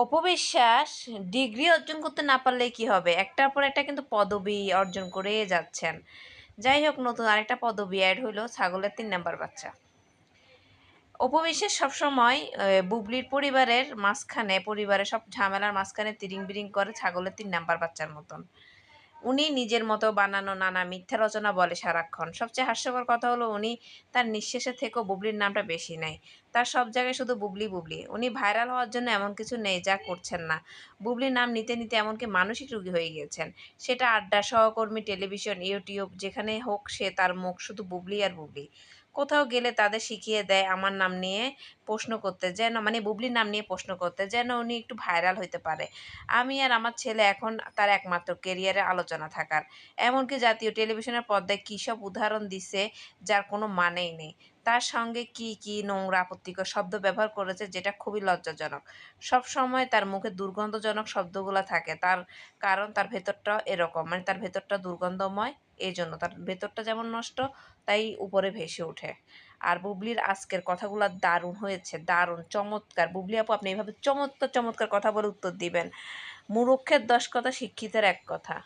অপবিশ্বাস degree অর্জন করতে না পারলে কি হবে? একটার পর একটা কিন্তু পদবি অর্জন করে যাচ্ছেন। যাই হোক, নতুন আরেকটা পদবি অ্যাড হইল, ছাগলের তিন নাম্বার বাচ্চা। অপবিশ্বাস সবসময় বুবলির পরিবারের মাঝখানে, পরিবারের সব ঝামেলার মাঝখানে তিরিং বিরিং করে ছাগলের তিন নাম্বার বাচ্চার মতন। উনি নিজের মতো বানানো নানা মিথ্যা রচনা বলে সারাক্ষণ। সবচেয়ে হাস্যকর কথা হলো, উনি তার নিঃশেষে থেকেও বুবলির নামটা বেশি নেয়। তার সব জায়গায় শুধু বুবলি বুবলি। উনি ভাইরাল হওয়ার জন্য এমন কিছু নেই, যা করছেন না। বুবলি নাম নিতে নিতে এমনকি মানসিক রোগী হয়ে গিয়েছেন। সেটা আড্ডা, সহকর্মী, টেলিভিশন, ইউটিউব যেখানে হোক সে তার মুখ শুধু বুবলি আর বুবলি। কোথাও গেলে তাদের শিখিয়ে দেয়, আমার নাম নিয়ে প্রশ্ন করতে যেন মানে বুবলির নাম নিয়ে প্রশ্ন করতে যেন উনি একটু ভাইরাল হইতে পারে। আমি আর আমার ছেলে এখন তার একমাত্র কেরিয়ারে আলোচনা থাকার। এমনকি জাতীয় টেলিভিশনের পর্দায় কী সব উদাহরণ দিছে, যার কোনো মানেই নেই। তার সঙ্গে কি কি নোংরা আপত্তিকর শব্দ ব্যবহার করেছে যেটা খুবই লজ্জাজনক। সব সময় তার মুখে দুর্গন্ধজনক শব্দগুলো থাকে। তার কারণ তার ভেতরটা এরকম। মানে তার ভেতরটা দুর্গন্ধময় এই জন্য তার ভেতরটা যেমন নষ্ট, তাই উপরে ভেসে ওঠে। আর বুবলির আজকের কথাগুলো দারুণ হয়েছে, দারুণ, চমৎকার। বুবলি আপু, আপনি এইভাবে চমৎকার চমৎকার কথা বলে উত্তর দিবেন। মুরুক্ষের দশ কথা শিক্ষিতের এক কথা।